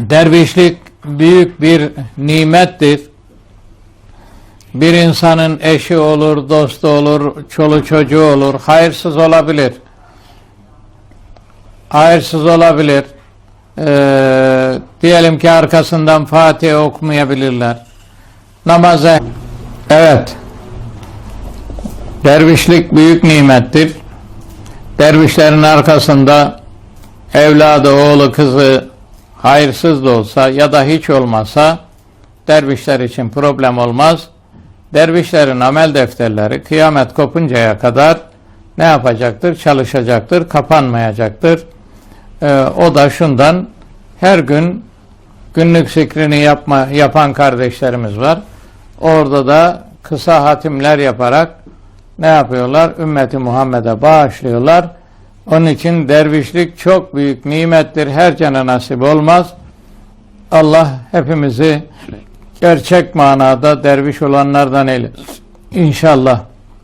Dervişlik büyük bir nimettir. Bir insanın eşi olur, dostu olur, çolu çocuğu olur, hayırsız olabilir. Hayırsız olabilir. Ee, diyelim ki arkasından Fatiha okumayabilirler. Namaza evet dervişlik büyük nimettir. Dervişlerin arkasında evladı, oğlu, kızı hayırsız da olsa ya da hiç olmasa dervişler için problem olmaz. Dervişlerin amel defterleri kıyamet kopuncaya kadar ne yapacaktır? Çalışacaktır, kapanmayacaktır. Ee, o da şundan her gün günlük zikrini yapma, yapan kardeşlerimiz var. Orada da kısa hatimler yaparak ne yapıyorlar? Ümmeti Muhammed'e bağışlıyorlar. Onun için dervişlik çok büyük nimettir. Her cana nasip olmaz. Allah hepimizi gerçek manada derviş olanlardan eylesin. İnşallah.